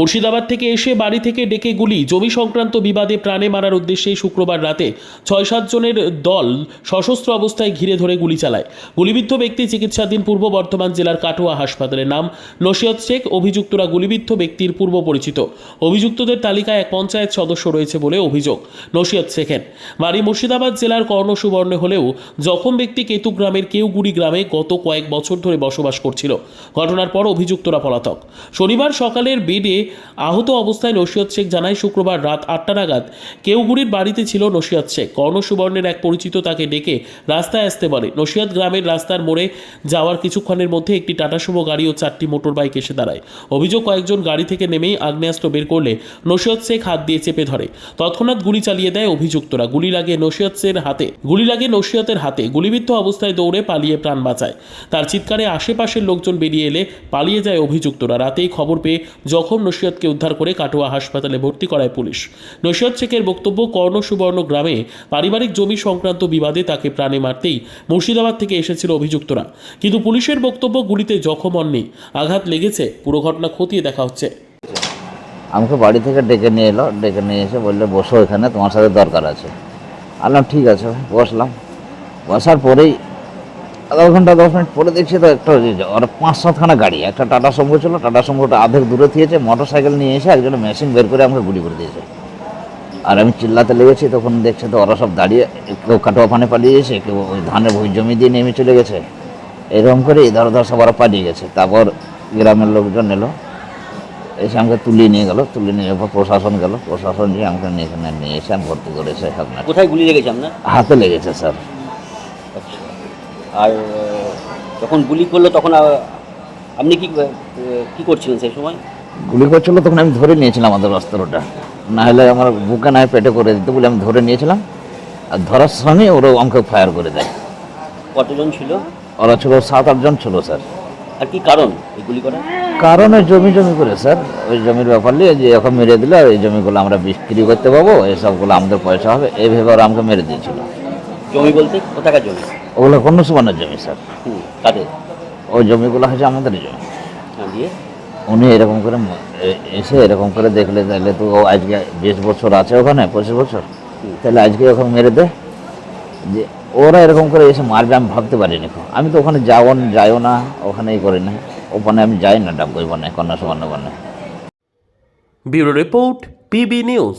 মুর্শিদাবাদ থেকে এসে বাড়ি থেকে ডেকে গুলি। জমি সংক্রান্ত বিবাদে প্রাণে মারার উদ্দেশ্যে শুক্রবার রাতে ছয় সাত জনের দল সশস্ত্র অবস্থায় ঘিরে ধরে গুলি চালায়। গুলিবিদ্ধ ব্যক্তি চিকিৎসাধীন পূর্ব বর্ধমান জেলার কাটোয়া হাসপাতালের নাম নসিয়ত শেখ। অভিযুক্তরা গুলিবিদ্ধ ব্যক্তির পূর্ব পরিচিত। অভিযুক্তদের তালিকায় এক পঞ্চায়েত সদস্য রয়েছে বলে অভিযোগ নসিয়ত শেখের। বাড়ি মুর্শিদাবাদ জেলার কর্ণসুবর্ণে হলেও জখম ব্যক্তি কেতু গ্রামের কেউগুড়ি গ্রামে গত কয়েক বছর ধরে বসবাস করছিল। ঘটনার পর অভিযুক্তরা পলাতক। শনিবার সকালের বেডে আহত অবস্থায় নসিয়ত শেখ জানায় শুক্রবার রাত আটটা নাগাদ। কেউগুড়ির বাড়িতে ছিল নসিয়ত শেখ। কর্ণসুবর্ণের এক পরিচিত তাকে ডেকে রাস্তায় আসতে বলে। নসিয়ত গ্রামের রাস্তার মোড়ে যাওয়ার কিছুক্ষণের মধ্যে একটি টাটা সুমো গাড়ি ও চারটি মোটর বাইক এসে দাঁড়ায়। অভিযোগ, কয়েকজন গাড়ি থেকে নেমেই আগ্নেয়াস্ত্র বের করলে নসিয়ত শেখ হাত দিয়ে চেপে ধরে। তৎক্ষণাৎ গুলি চালিয়ে দেয় অভিযুক্তরা। গুলি লাগে নসিয়ত শের হাতে। গুলি লাগে নসিয়তের হাতে। গুলিবিদ্ধ অবস্থায় দৌড়ে পালিয়ে প্রাণ বাঁচায়। তার চিৎকারে আশেপাশের লোকজন বেরিয়ে এলে পালিয়ে যায় অভিযুক্তরা। রাতেই খবর পেয়ে জখম নসিয়তকে উদ্ধার করে কাটোয়া হাসপাতালে ভর্তি করায় পুলিশ। নসিয়ত শেখের বক্তব্য কর্ণ সুবর্ণ গ্রামে পারিবারিক জমি সংক্রান্ত বিবাদে তাকে প্রাণে মারতেই মুর্শিদাবাদ থেকে এসেছিল অভিযুক্তরা। কিন্তু পুলিশের বক্তব্য গুলিতে জখম হননি। আঘাত লেগেছে, পুরো ঘটনা খতিয়ে দেখা হচ্ছে। আমাকে বাড়ি থেকে ডেকে নিয়ে এলো, ডেকে নিয়ে এসে বললে, বসো এখানে, তোমার সাথে দরকার আছে। আনলাম ঠিক আছে বসলাম। বসার পরেই আধা ঘণ্টা দশ মিনিট পরে দেখছি তো একটা ওর পাঁচ সাতখানা গাড়ি একটা টাটা সম্ভব ছিল টাটা সম্ভবটা আধেক দূরে থিয়েছে মোটর সাইকেল নিয়ে এসে একজন মেশিন বের করে আমাকে গুলি করে দিয়েছে। আর আমি চিল্লাতে লেগেছি তখন দেখছে তো ওরা সব দাঁড়িয়ে কেউ কাটোয়া ফানে পালিয়ে গেছে কেউ ওই ধানের ভুই জমি দিয়ে নেমে চলে গেছে। এরকম করে ইধার উধার সব ওরা পালিয়ে গেছে। তারপর গ্রামের লোকজন এলো এসে আমাকে তুলিয়ে নিয়ে গেল তুলে নিয়ে যাওয়ার পর প্রশাসন গেল প্রশাসন নিয়ে আমাকে নিয়ে এখানে নিয়ে এসে আমি ভর্তি করেছে আপনার কোথায় গুলি লেগেছে আপনার? হাতে লেগেছে স্যার। আর যখন গুলি করল তখন আপনি কি কি করছিলেন সেই সময়? গুলি করছিল তখন আমি ধরে নিয়েছিলাম আমাদের অস্ত্রটা না হলে আমার বুকে না পেটে করে দিতে বলে আমি ধরে নিয়েছিলাম। আর ধরার সঙ্গে ওরা আমাকে ফায়ার করে দেয়। কতজন ছিল? ওরা ছিল সাত আটজন ছিল স্যার। আর কি কারণ এই গুলি করা কারণে জমি জমি করে স্যার। ওই জমির ব্যাপার নিয়ে যে এখন মেরে দিলে এই জমিগুলো আমরা বিক্রি করতে পাবো এসবগুলো আমাদের পয়সা হবে। এই ভেবে ওরা আমাকে মেরে দিয়েছিল। জমি বলতে? কোথাকার জমি? ওগুলো কোনো সুবর্ণের জমি স্যার। কাদের? ওই জমিগুলো হচ্ছে আমাদের জমি। দিয়ে? উনি এরকম করে এসে এরকম করে দেখলে তাহলে তো ও আজকে বিশ বছর আছে ওখানে পঁচিশ বছর। তাহলে আজকে ওখানে মেরে দে। যে ওরা এরকম করে এসে মারবে আমি ভাবতে পারিনি আমি তো ওখানে যাও যাইও না ওখানেই করি না। ওখানে আমি যাই না ডাকবই বনে কন্যা সুবর্ণ বনে। Bureau report PB news.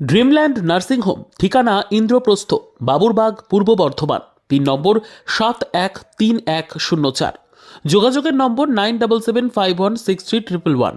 Dreamland nursing home ঠিকানা ইন্দ্রপ্রস্থ বাবুরবাগ পূর্ব বর্ধমান। পিন নম্বর, সাত এক তিন এক শূন্য চার। যোগাযোগের number nine double seven five one six three triple one.